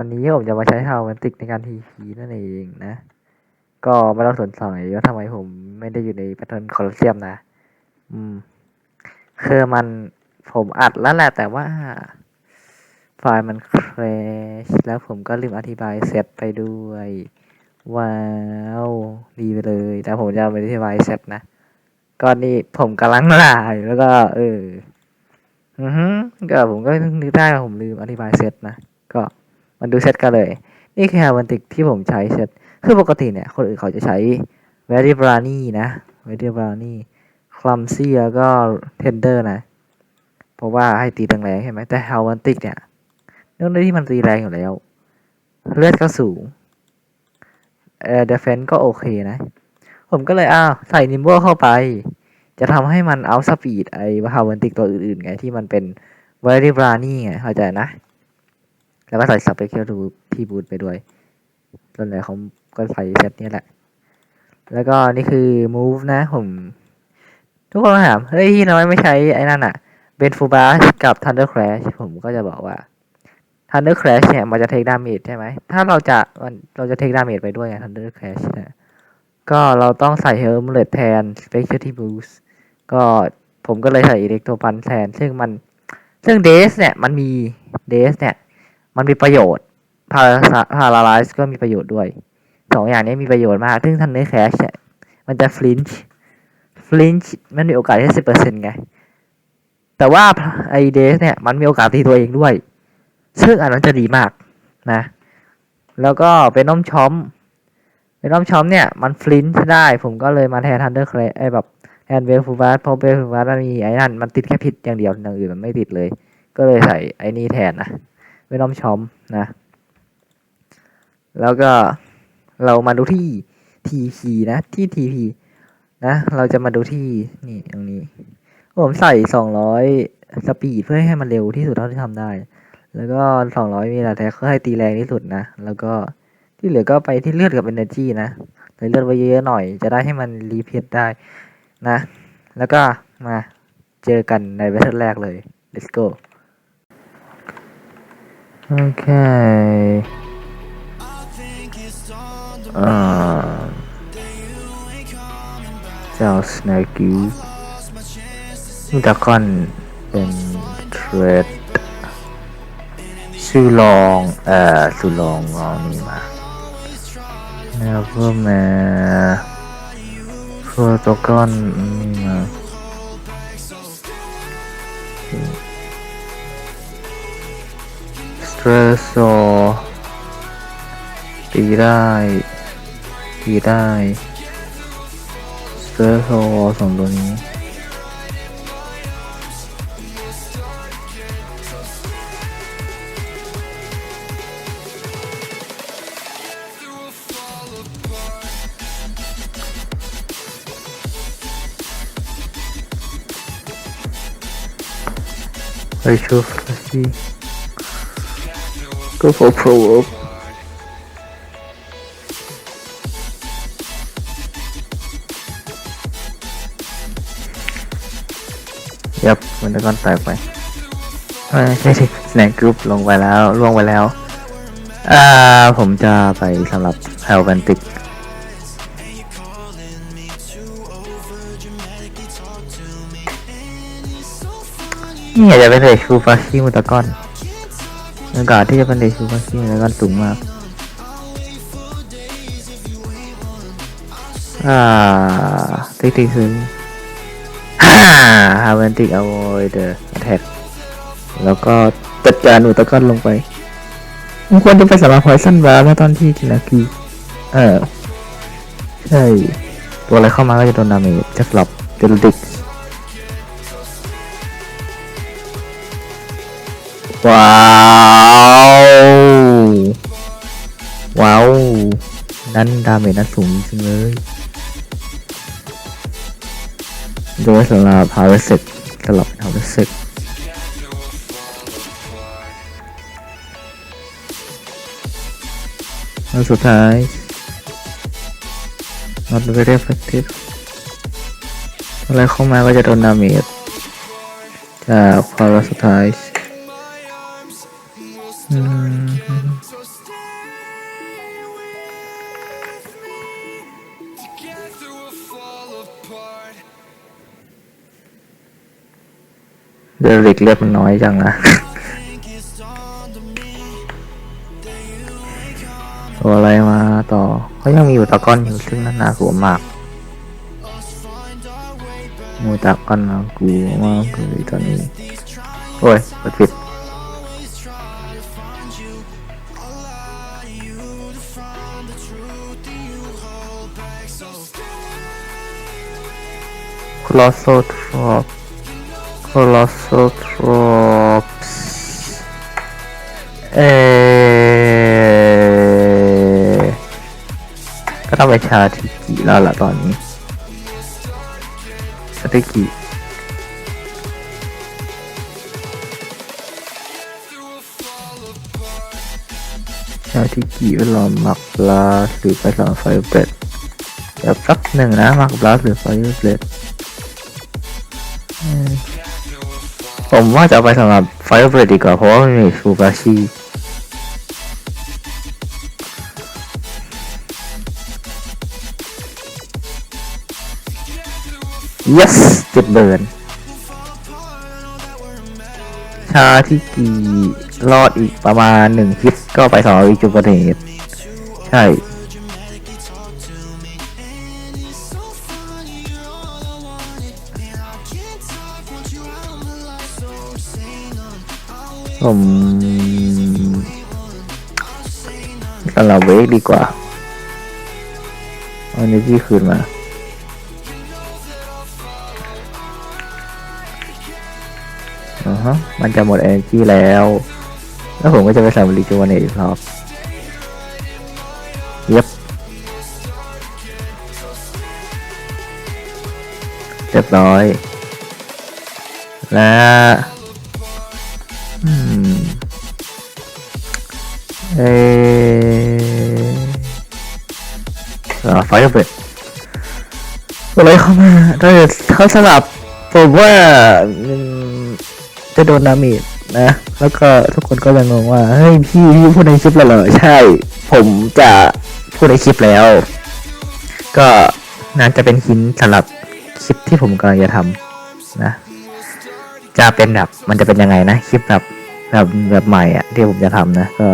วันนี้ผมจะมาใช้ฮาวมันติกในการทีพีนั่นเองนะ ก็ไม่ต้องสนใจว่าทำไมผมไม่ได้อยู่ในแพทเทิร์นคอลเซียมนะ อืม คือมันผมอัดแล้วแหละแต่ว่า ไฟล์มันครชแล้วผมก็ลืมอธิบายเซตไปด้วย ว้าว ดีไปเลย แต่ผมจะไม่อธิบายเซตนะก็นี่ผมกำลังไลฟ์แล้วก็ เออ อือฮึก็ผมก็นึกได้ว่าผมลืมอธิบายเซตนะ มันดูเซตกันเลย นี่คือฮาวันติกที่ผมใช้เซตคือปกติเนี่ย คนอื่นเขาจะใช้ very brownie นะ very brownie clumsy แล้วก็ tender นะ เพราะว่าให้ตีแรงๆใช่ไหมแต่ฮาวันติกเนี่ยเนื่องด้วยที่มันตีแรงอยู่แล้ว เลือดก็สูงเออ defense ก็โอเคนะ ผมก็เลยอ้าวใส่นิม b บ e เข้าไป จะทำให้มันเอาสปีดไอ้ฮาวันติกตัวอื่นๆไงที่มันเป็น very brownie ไงเข้าใจนะ แล้วก็ใส่สับไปเคียวดูพี่บูทไปด้วยส่วนใหญ่เขาก็ใส่เซตนี้แหละ แล้วก็นี่คือ move นะผม ทุกคนถามเฮ้ยทำไมไม่ใช้ไอ้นั่นอะเบนฟูบาสกับ Thunder Crash ผมก็จะบอกว่า Thunder Crash เนี่ยมันจะเทคดาเมจใช่ไหม ถ้าเราจะมันเราจะเทคดาเมจไปด้วยไง Thunder Crash นี่ยก็เราต้องใส่ Helmet แทน Specialty Boost ก็ผมก็เลยใส่ Electro Punch แทน ซึ่งมันซึ่งเดสเนี่ยมันมีเดสเนี่ย มันมีประโยชน์พาพาราไลซ์ก็มีประโยชน์ด้วยสองอย่างนี้มีประโยชน์มาก ซึ่งทันเนอร์แคชมันจะฟลินช์ฟลินช์มันมีโอกาสแค่สิบเปอร์เซ็นต์ไง แต่ว่าไอเดสเนี่ย มันมีโอกาสตีตัวเองด้วย ซึ่งอันนั้นจะดีมากนะ แล้วก็เป็นน้อมช้อม เป็นน้อมช้อมเนี่ย มันฟลินช์ได้ ผมก็เลยมาแทนทันเดอร์แคชไอแบบแทนเวลฟูบัสเพราะเวลฟูบัสมันมีไอ้นั่น มันติดแค่ผิดอย่างเดียวอย่างอื่นมันไม่ติดเลย ก็เลยใส่ไอ้นี่แทนนะ ไม่น้อมชอมนะ แล้วก็เรามาดูที่ TP นะที่ TP นะ เราจะมาดูที่นี่ตรงนี้ ผมใส่ 200 สปีดเพื่อให้มันเร็วที่สุดเท่าที่ทำได้ แล้วก็ 200 มีลาแท็กเพื่อให้ตีแรงที่สุดนะ แล้วก็ที่เหลือก็ไปที่เลือดกับ Energy นะใส่เลือดไว้เยอะๆหน่อย จะได้ให้มันรีเพทได้นะ แล้วก็มาเจอกันในเวทแรกเลย let's go โอเคอ่าเจ้าสแนกิวมิตาคอนเป็นเทรดซูลอง เอ่อซูลองเอานี่มาแล้วก็มาโปรโตคอนนี่มา รสโซตีได้ตีได้สเตรสโซสองตัวนี้ไปชูฟลาซี Go for pro up ยับมันจะก้อนแตกไปเอ้ยไม่ใช่สิสแนกกรุ๊ปลงไปแล้วล่วงไปแล้ว อ่า ผมจะไปสำหรับแฮลแวนติกนี่อยากจะเป็นเดชูฟาชิมุตะก้อน โอกาสที่จะเป็นเดชูฟาชิมุตะก้อนสูงมากอ่าติ๊กติ๊กซึ้งฮ่าฮาเวนติกเอาไว้เดอแท็กแล้วก็จัดการอุตก้อนลงไปมันควรจะไปสำหรับพอยซันบาร์เมื่อตอนที่จินากีเออใช่ตัวอะไรเข้ามาก็จะโดนดาเมจจะกลับจลดิก ว้าวว้าวนั้นดาเมจนั้นสูงจริงเลยโดยสำหรับพาวเวอร์เซ็ตสลับพาวเวอร์เซ็ตแล้วสุดท้าย not very effective อะไรเข้ามาก็จะโดนดาเมจจากพาวเวอร์สุดท้าย เดริกเลือดมันน้อยจังนะตัวอะไรมาต่อเขายังมีอยู่ตะก้อนอยู่ซึ่งน่ากลัวมากมูตะก้อนน่ากลัวมากเลยตอนนี้ โอ้ยกดผิด Colossal Drop Colossal Drops เอ อก็ต้องไปชาทิกิแล้วล่ะตอนนี้ชาทิกิชาทิกิเวลาหมักลาหรือไปลองไฟเบรดเดี๋ยวสักหนึ่งนะมักลาหรือไฟเบรด ผมว่าจะเอาไปสำหรับไฟเบรดดีกว่าเพราะว่ามันมีฟูบาชิ yes จุดเบิร์นชาที่กีรอดอีกประมาณหนึ่งฮิตก็ไปสองวิจูเปเนตใช่ ผมสำหรับเวกดีกว่าเอาเนจี้คืนมาอ่าฮะมันจะหมด energy แล้ว แล้วผมก็จะไปใส่บริจูวเนตอีกรอบเย็บเรียบร้อย และ เออไฟเบรดอะไรเข้ามาถ้าเขาสลับผมว่าจะโดนดาเมจนะ แล้วก็ทุกคนก็จะงงว่า เฮ้ยพี่พี่พูดในคลิปแล้วเหรอ ใช่ ผมจะพูดในคลิปแล้ว ก็น่าจะเป็นหินสำหรับคลิปที่ผมกำลังจะทำนะ จะเป็นแบบ มันจะเป็นยังไงนะคลิปแบบแบบแบบใหม่อะที่ผมจะทำนะก็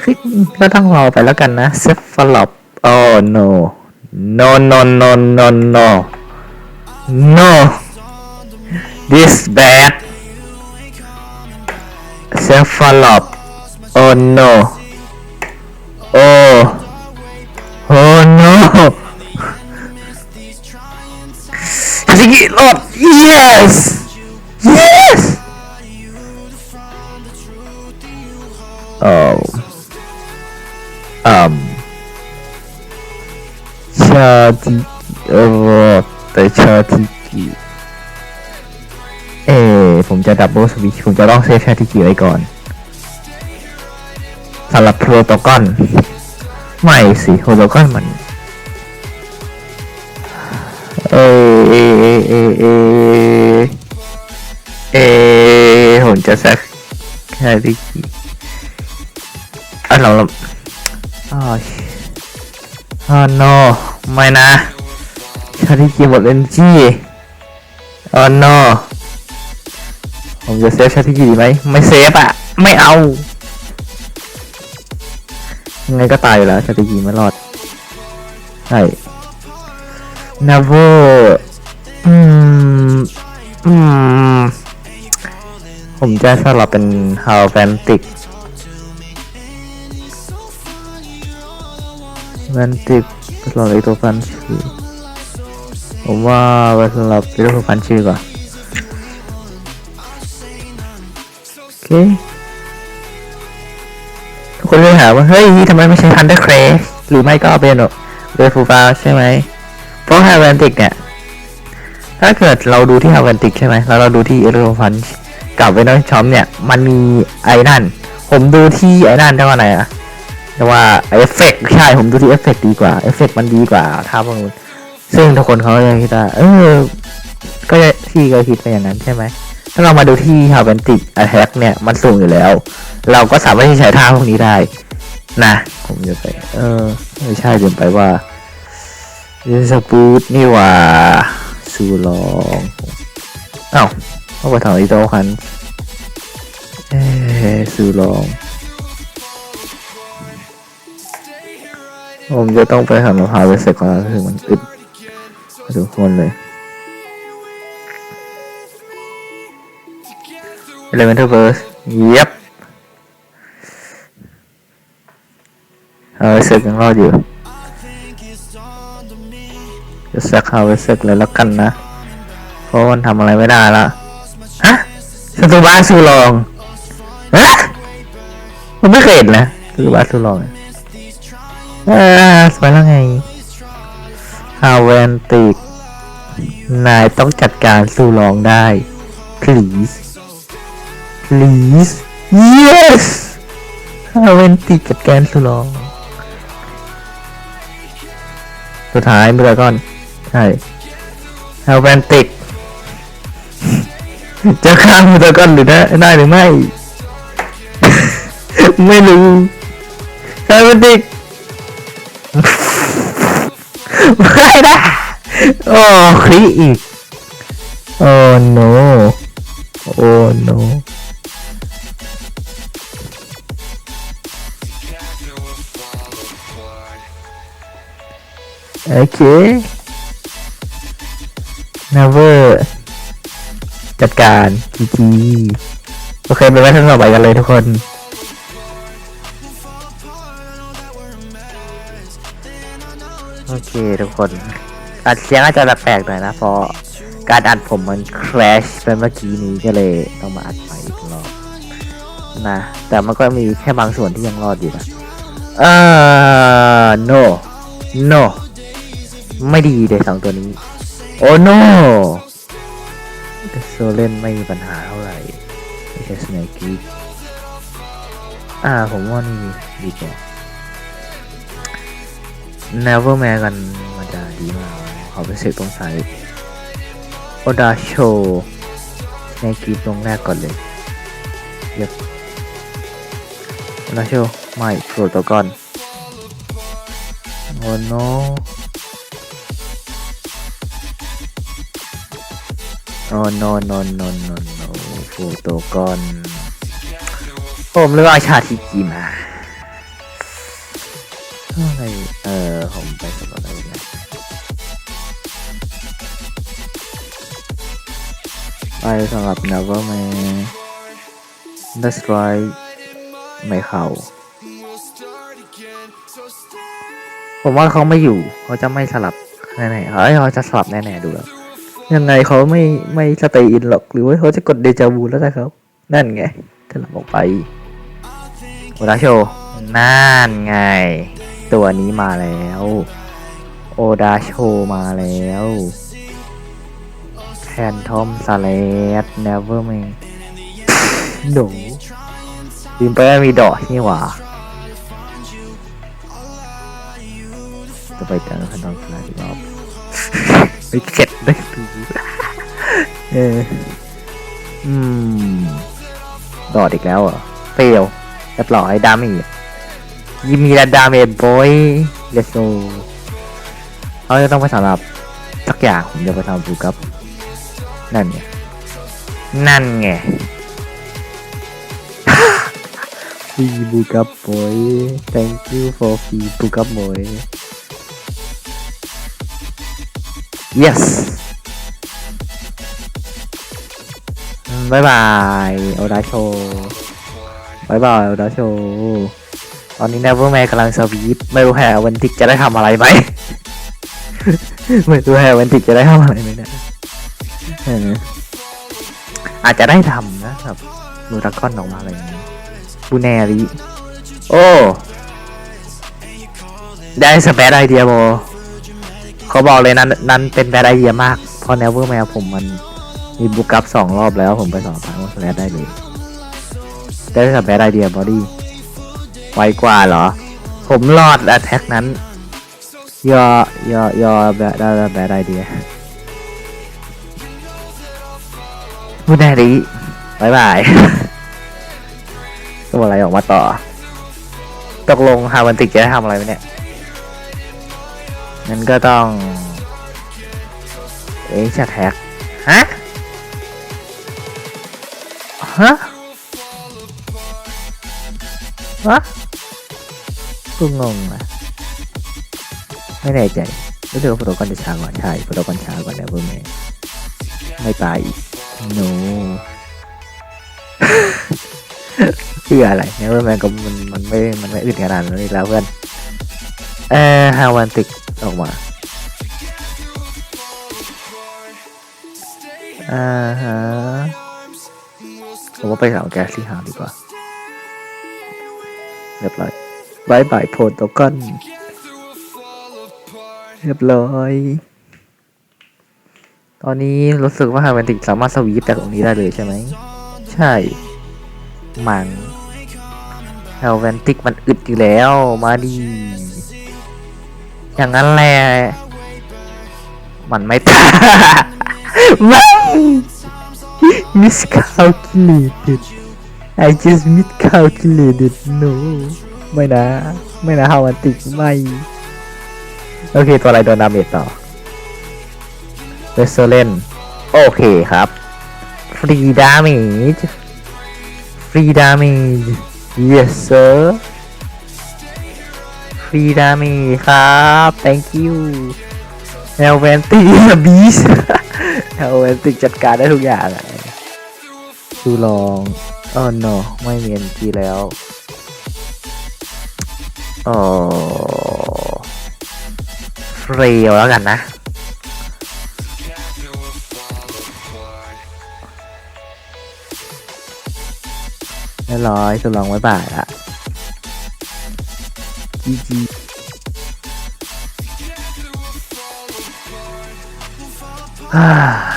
คือก็ต้องรอไปแล้วกันนะเซฟฟลอป oh no no no no no no no this bad เซฟฟลอป oh no oh oh no ซิกิรอด yes ชาทิกิเออแต่ชาทิกิเออผมจะดับเบิลสวิชผมจะต้องเซฟชาทิกิไว้ก่อนสำหรับโปรโตกอนไม่สิโปรโตกอนมันเออเอเอเอเอเอผมจะสักแค่ที่กี่อะเราเรา อ๋อ no ไม่นะชาที่กีหมดเอนจีอ๋อ no ผมจะเซฟชาที่กี่ดีไหม ไม่เซฟอะไม่เอา ยังไงก็ตายอยู่แล้วชาที่กี่ไม่รอด ใช่นาโวอืม อืม ผมจะสลับเป็นฮาวแฟนติก แฟนติกสลับอีกตัวฟันชื่อผมว่าไปสลับอีกตัวฟันชื่อก่อนโอเคทุกคนเลยถามว่า เฮ้ยทำไมไม่ใช้ทันเดอร์เครสหรือไม่ก็เป็นเรฟูฟาใช่ไหมเพราะฮาแวนติกเนี่ย ถ้าเกิดเราดูที่ฮาแวนติกใช่ไหมแล้วเราดูที่เอโรฟันกับเวนอชอมเนี่ย มันมีไอ้นั่น ผมดูที่ไอ้นั่นได้ว่าไหนอะ แต่ว่าเอฟเฟกใช่ผมดูที่เอฟเฟกดีกว่าเอฟเฟกมันดีกว่าถ้าพวกนู้นซึ่งทุกคนเขาก็ยังคิดว่าเออก็จะที่ก็คิดไปอย่างนั้นใช่ไหมถ้าเรามาดูที่ฮาแวนติกอะแท็กเนี่ยมันสูงอยู่แล้ว เราก็สามารถที่ใช้ท่าพวกนี้ได้ นะ ผมจะไป เออ ไม่ใช่ลืมไปว่าเรนสปูดนี่ว่าสูลองเอ้าวเอาไปถอนอีโต้คันเอ้ซื้อลอง ผมจะต้องไปหามะพร้าวไปเสร็จก่อนแล้วคือมันอึดทุกคนเลย Elemental Verse เย็บเอาไปเสร็จยังรอดอยู่จะสักเอาไปเสร็จเลยแล้วกันนะ เพราะมันทำอะไรไม่ได้ละฮะสตูบ้าสูลองฮะมันไม่เคยเห็นนะสตูบ้าสูลอง ออสวยแล้วไงฮาวเวนติก นายต้องจัดการสูลองได้ please please yes ฮาวเวนติกจัดการสูลอง สุดท้ายเมื่อก่อน ใช่ฮาวเวนติกจะข้ามมือก่อนหรือได้ได้หรือไม่ ไม่รู้ฮาวเวนติก ไม่ได้โอ้คลิอีก โอ้ no โอ้ no โอเค never จัดการจีจีโอเคไปไว้ท่านต่อไปกันเลยทุกคน ทุกคน อัดเสียงอาจจะแปลกๆหน่อยนะเพราะการอัดผมมัน crash ไปเมื่อกี้นี้ก็เลยต้องมาอัดใหม่อีกรอบนะ แต่มันก็มีแค่บางส่วนที่ยังรอดอยู่นะเออ no no ไม่ดีเด็สองตัวนี้ โอ้ no โซเล่นไม่มีปัญหาเท่าไหร่ไม่ใช่สไนกี้อ่า ผมว่านี่ดีกว่า Never แมกันมันจะดีมากขอไปเสกตรงสายโอดาโชในคลิปตรงแรกก่อนเลยเย็บโอดาโชไม่โปรตก่อนโอ้ no โอ้ no no no no no โปรโตกอนผมเลือกอาชาติกีมา อะไรเออผมไปสำรวจอะไรเนี่ยไปสำหรับ Neverman That's right ไม่เข้าผมว่าเขาไม่อยู่ เขาจะไม่สลับแน่ๆเฮ้ยเขาจะสลับแน่ๆดูแล้วยังไงเขาไม่ไม่สเตย์อินหรอก หรือว่าเขาจะกดเดจาวูแล้วนะครับ นั่นไงสลับออกไปโอดาโชนั่นไง ตัวนี้มาแล้ว โอดาโชมาแล้วแพนทอมซาเลสเนเวอร์ me หนูลืมไปว่ามีดอกนี่หว่าจะไปเจอแพนทอมซาเลสอีกรอบไปเก็บได้ดูเอออืมดอดอีกแล้วเหรอเฟลเรียบร้อยดามี ยิมีระดาเมจบอยเลสโซเขาจะต้องไปสำหรับสักอย่างผมจะไปทำบูกับ นั่นไงนั่นไงฟรีบูกับโบย thank you for ฟรีบูกับโบย yes บายบายโอดาโชบายบายโอดาโช ตอนนี้เนเวอร์แมนกำลังสวีปไม่รู้แฮร์วันติกจะได้ทำอะไรไหม ไม่รู้แฮร์วันติกจะได้ทำอะไรไหมเนะออาจจะได้ทำนะครับมูราคอนออกมาอะไรอย่างนี้บูเนริโอ้ ได้สเปซไอเดียโบเขาบอกเลยนั้น นั้นเป็นแบดไอเดียมากเพราะเนเวอร์แมนผมมันมีบุกกับสองรอบแล้วผมไปสองครั้งว่าสแลดได้เลย ได้สเปซไอเดียบอดี้ ไวกว่าเหรอ ผมรอดแอทแท็กนั้นยอยอยอแบบได้แบดไอเดียพูดได้ดีบายบายตัวอะไรออกมาต่อ ตกลงฮาวันติกจะทำอะไรไหมเนี่ยงั้นก็ต้อง เอ็กซ์แท็กฮะฮะวะ กูงงอะ ไม่แน่ใจรู้สึกว่าโปรโตคอลจะช้ากว่าใช่โปรโตคอลช้ากว่าแล้วเพิ่มไม่ไปโนเชื่ออะไรเนี่ยพื่อนมันก็มันมันไม่ มันไม่อึดขนาดนั้แล้วเพื่อน เออฮาวันติกออกมาอ่าฮะผมว่าไปหาแก๊สที่หาดีกว่าเรียบร้อย บายบายโพโตกอนเรียบร้อย ตอนนี้รู้สึกว่าฮาวันติกสามารถสวีปจากตรงนี้ได้เลยใช่ไหม ใช่มังฮาวันติกมันอึดอยู่แล้ว มาดี อย่างนั้นแหละ มันไม่ตายไม่ miscalculated I just miscalculated no ไม่นะ ไม่นะฮาวันติกไม่ โอเค ตัวอะไรโดนดาเมจต่อเวสเซเลนโอเคครับ ฟรีดาเมจ ฟรีดาเมจ yes sir ฟรีดาเมจครับ thank you แอลเวนติกบีสแอลเวนติกจัดการได้ทุกอย่างอะดูลองอ๋อ no ไม่มี NG แล้ว อ๋อเฟรลแล้วกันนะ เรียบร้อยสุดลองไว้บ่ายละจีจีฮ่า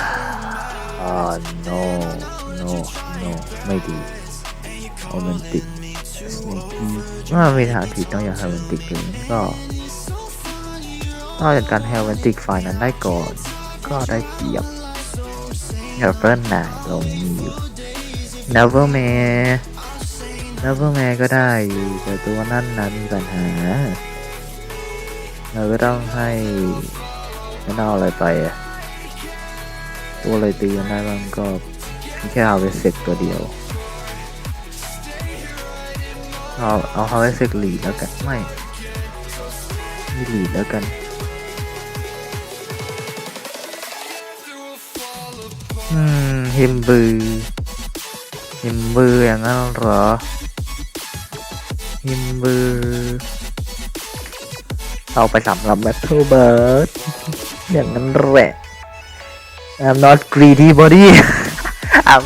กี้ว่ามีทางที่ต้องอย่างไฮวันติกเลยก็นอกจากการไฮวันติกฝ่ายนั้นได้ก่อน ก็ได้เปรียบเฮลเฟิร์นนายลงมีอยู่ Nevermare Nevermare ก็ได้อยู่แต่ตัวนั่นนะมีปัญหา เราก็ต้องให้ไม่เอาอะไรไปอะตัวอะไรตีกันได้บ้างก็แค่เอาไปเสกตัวเดียว เอาเอาเอาไปเสกลีแล้วกันไม่ไม่ลีแล้วกันอืมฮิมบือหิมบืออย่างนั้นเหรอหิมบือเอาไปสำหรับ Battle Bird อย่างนั้นแหละ I'm not greedy body อะ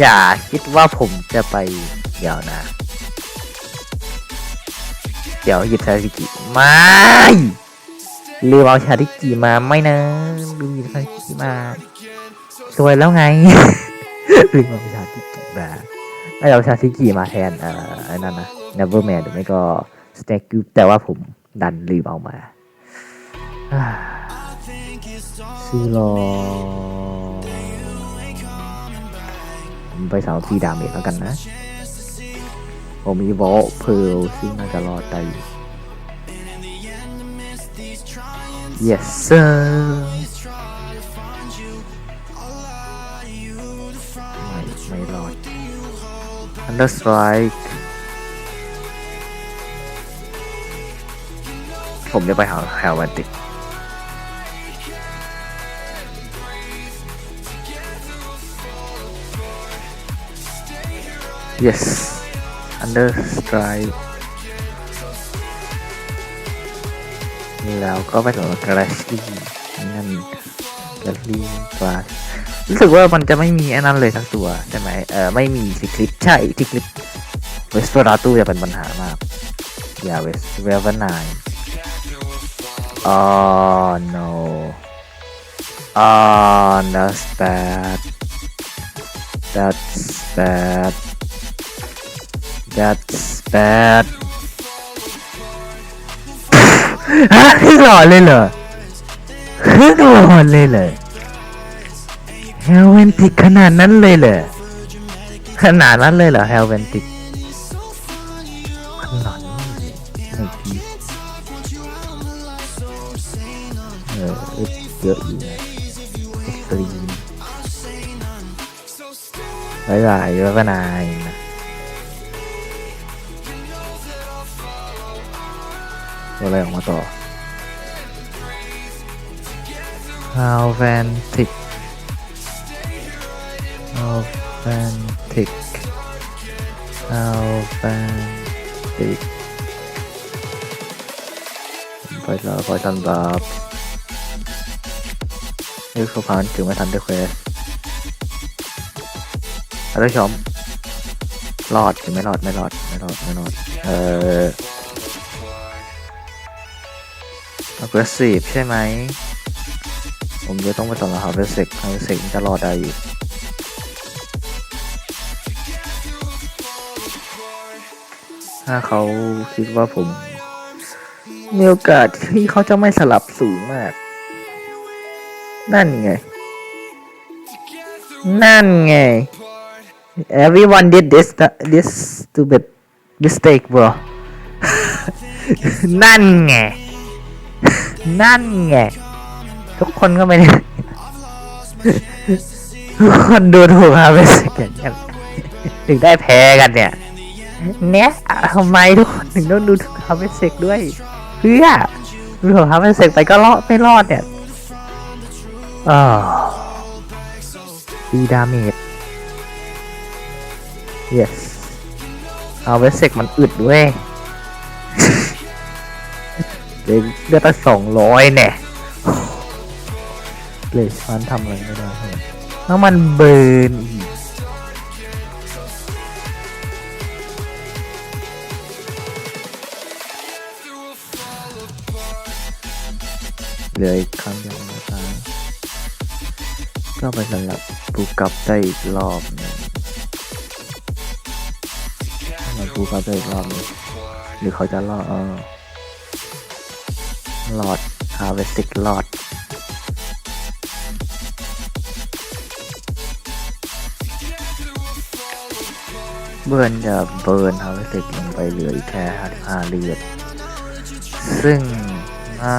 อย่าคิดว่าผมจะไปเดี๋ยวนะ เดี๋ยวหยิบชาดิกิไม่ลืมเอาชาดิกิมาไม่นะลืมหยิบชาดิกิมาสวยแล้วไงลืมเอาชาดิกิมาไม่เอาชาดิกิมาแทนเอ่อไอ้นั่นนะ Neverman หรือไม่ก็ Snake Cube แต่ว่าผมดันลืมเอามาซื้อรอไปสาวทีดาเมจแล้วกันนะ ผมมีวอลเพลซึ่งน่าจะรอดได้อยู่ yes sir ไม่ไม่รอด under strike ผมจะไปหาแฮลวันติก yes strike แล้วก็ไปถึงกราชี่นั่นกราชี่กราชรู้สึกว่ามันจะไม่มีอันนั้นเลยทั้งตัว ใช่ไหมเออไม่มีทิคลิปใช่ทิคลิปเวสเปอราตูจะเป็นปัญหามาก อย่าเวสเวลนายอ๋อ no อ๋อ that's bad that's bad that's bad ฮะครึ่งหลอดเลยเหรอครึ่งหลอดเลยเหรอเฮลเวนติกขนาดนั้นเลยเหรอขนาดนั้นเลยเหรอเฮลเวนติกขนาดนั้เลยไม่ดีเออเยอะอยู่นะเอ็กซ์ตรีมบายบายบ๊ายบายนาย ตัวอะไรออกมาต่อ How fantic How fantic How fantic ไปแล้วไปทันรับนี่คือผ่านถึงไม่ทันด้วยเควสอะไรชมรอดหรือไม่รอดไม่รอดไม่รอดไม่รอดเออ aggressive ใช่ไหม ผมจะต้องไปต่อรหัสเวสเซกเวสเซกจะรอได้อยู่ถ้าเขาคิดว่าผม มีโอกาสที่เขาจะไม่สลับสูงมาก นั่นไง นั่นไง everyone did this this stupid mistake bro นั่นไง นั่นไงทุกคนก็ไม่ได้ทุกคนดูถูกฮาเวสกันกันถึงได้แพ้กันเนี่ยเนี่ยทำไมทุกคนถึงต้องดูถูกฮาเวสกด้วยเพื่อดูถูกฮาเวสกไปก็รอดไม่รอดเนี่ยอ๋อดีดาเมจ yes ฮาเวสกมันอึดด้วย เลยเลือดตั้งสองร้อยเนี่ยเลยฉันทำอะไรไม่ได้เลยแล้วมันเบิร์นอีกเหลืออีกครั้งเดียวนะครับก็ไปสำหรับปูกลับได้อีกรอบหนึงมาปูกลับได้อีกรอบหนึงหรือเขาจะรอเออ รอดฮาเวสิกรอดเบิร์นจะเบิร์นฮาเวสิกลงไปเหลืออีกแค่ห้าเลือดซึ่งอ่า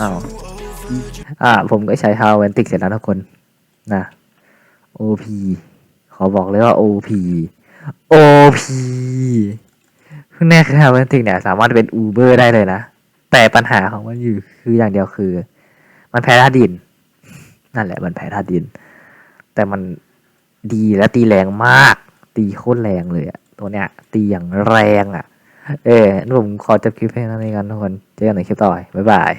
อ้าวอ่า ผมก็ใช้ฮาวเวนติกเสร็จแล้วทุกคนนะ OP ขอบอกเลยว่า OP OP แน่คือฮาวเวนติกเนี่ย สามารถเป็นอูเบอร์ได้เลยนะ แต่ปัญหาของมันอยู่คืออย่างเดียวคือ มันแพ้ธาตุดิน นั่นแหละ มันแพ้ธาตุดิน แต่มันดีและตีแรงมาก ตีโคตรแรงเลยอะตัวเนี้ย ตีอย่างแรงอะเออผมขอจบคลิปแค่นั้นเองกันทุกคนเจอกันในคลิปต่อไปบ๊ายบาย